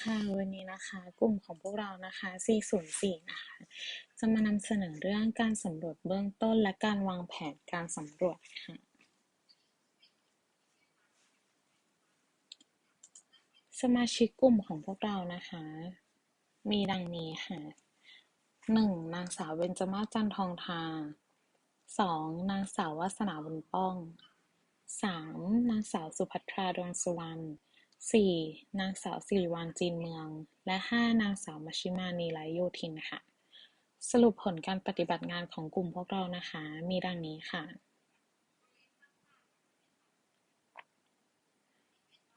ค่ะ วันนี้นะคะ กลุ่มของพวกเรานะคะ 404 นะคะ จะมานำเสนอเรื่องการสำรวจเบื้องต้นและการวางแผนการสำรวจค่ะ สมาชิกกลุ่มของพวกเรานะคะ มีดังนี้ค่ะ 1. นางสาวเบญจมาจันทองทา 2. นางสาววาสนาบุญป้อง 3. นางสาวสุภัทราดวงสุวรรณ 4. นางสาวสิริวัล จีนเมือง และ 5. นางสาว มัชชิมา นีไลโยธิน ค่ะ สรุปผลการปฏิบัติงานของกลุ่มพวกเรานะคะ มีดังนี้ค่ะ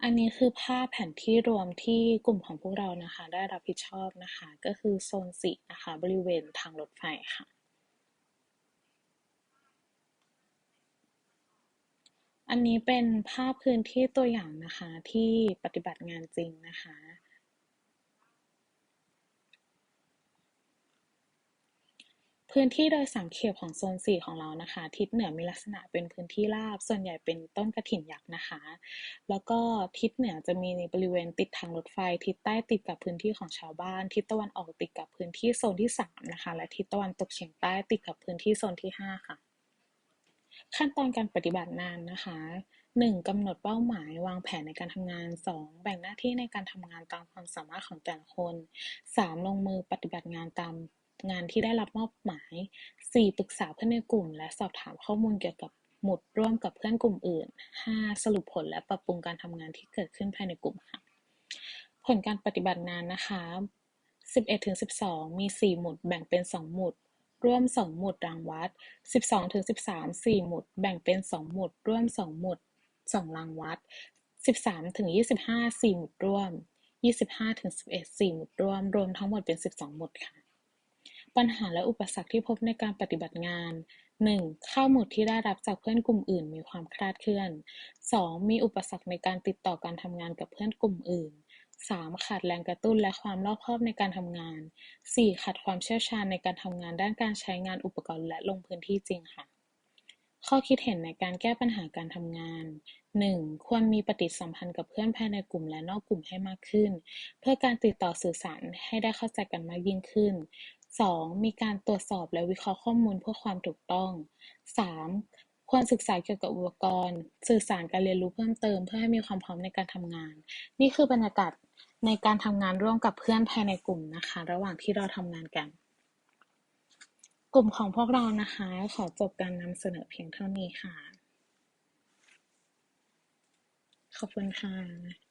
อันนี้คือภาพแผนที่รวมที่กลุ่มของพวกเรานะคะ ได้รับผิดชอบนะคะ ก็คือโซนสีนะคะ บริเวณทางรถไฟค่ะ อันนี้เป็นภาพพื้นที่ตัวอย่างนะคะที่ปฏิบัติงานจริงนะคะ พื้นที่โดยสังเขปของโซนสี่ของเรานะคะ ทิศเหนือมีลักษณะเป็นพื้นที่ราบ ส่วนใหญ่เป็นต้นกระถินยักษ์นะคะ แล้วก็ทิศเหนือจะมีในบริเวณติดทางรถไฟ ทิศใต้ติดกับพื้นที่ของชาวบ้าน ทิศตะวันออกติดกับพื้นที่โซนที่สามนะคะ และทิศตะวันตกเฉียงใต้ติดกับพื้นที่โซนที่ห้าค่ะ ขั้นตอนการปฏิบัติงานนะคะ 1. กำหนดเป้าหมายวางแผนในการทำงาน 2. แบ่งหน้าที่ในการทำงานตามความสามารถของแต่ละคน 3. ลงมือปฏิบัติงานตามงานที่ได้รับมอบหมาย 4. ปรึกษาเพื่อนในกลุ่ม และสอบถามข้อมูลเกี่ยวกับหมุดร่วมกับเพื่อนกลุ่มอื่น 5. สรุปผลและปรับปรุงการทำงานที่เกิดขึ้นภายในกลุ่มค่ะ ผลการปฏิบัติงานนะคะ 11-12 มี 4 หมุดแบ่งเป็น 2 หมุด ร่วม2หมุดรางวัด12-13 4หมุด แบ่งเป็น2หมุด ร่วม2หมุด2รางวัด13-25 4หมุดร่วม25-11 4หมุดร่วม รวมทั้งหมดเป็น12หมุดค่ะ ปัญหาและอุปสรรคที่พบในการปฏิบัติงาน 1. ข้อมูลที่ได้รับจากเพื่อนกลุ่มอื่นมีความคลาดเคลื่อน 2. มีอุปสรรคในการติดต่อการทำงานกับเพื่อนกลุ่มอื่น 3. ขาดแรงกระตุ้นและความรอบคอบในการทำงาน 4. ขาดความเชี่ยวชาญในการทำงานด้านการใช้งานอุปกรณ์และลงพื้นที่จริงค่ะ ข้อคิดเห็นในการแก้ปัญหาการทำงาน 1. ควรมีปฏิสัมพันธ์กับเพื่อนภายในกลุ่มและนอกกลุ่มให้มากขึ้น เพื่อการติดต่อสื่อสารให้ได้เข้าใจกันมากยิ่งขึ้น 2. มีการตรวจสอบและวิเคราะห์ข้อมูลเพื่อความถูกต้อง 3. ควรศึกษาเกี่ยวกับอุปกรณ์ สื่อสารการเรียนรู้เพิ่มเติมเพื่อให้มีความพร้อมในการทำงาน นี่คือบรรยากาศ ในการทำงานร่วมกับเพื่อนภายในกลุ่มนะคะ ระหว่างที่เราทำงานกัน กลุ่มของพวกเรานะคะ ขอจบการนำเสนอเพียงเท่านี้ค่ะ ขอบคุณค่ะ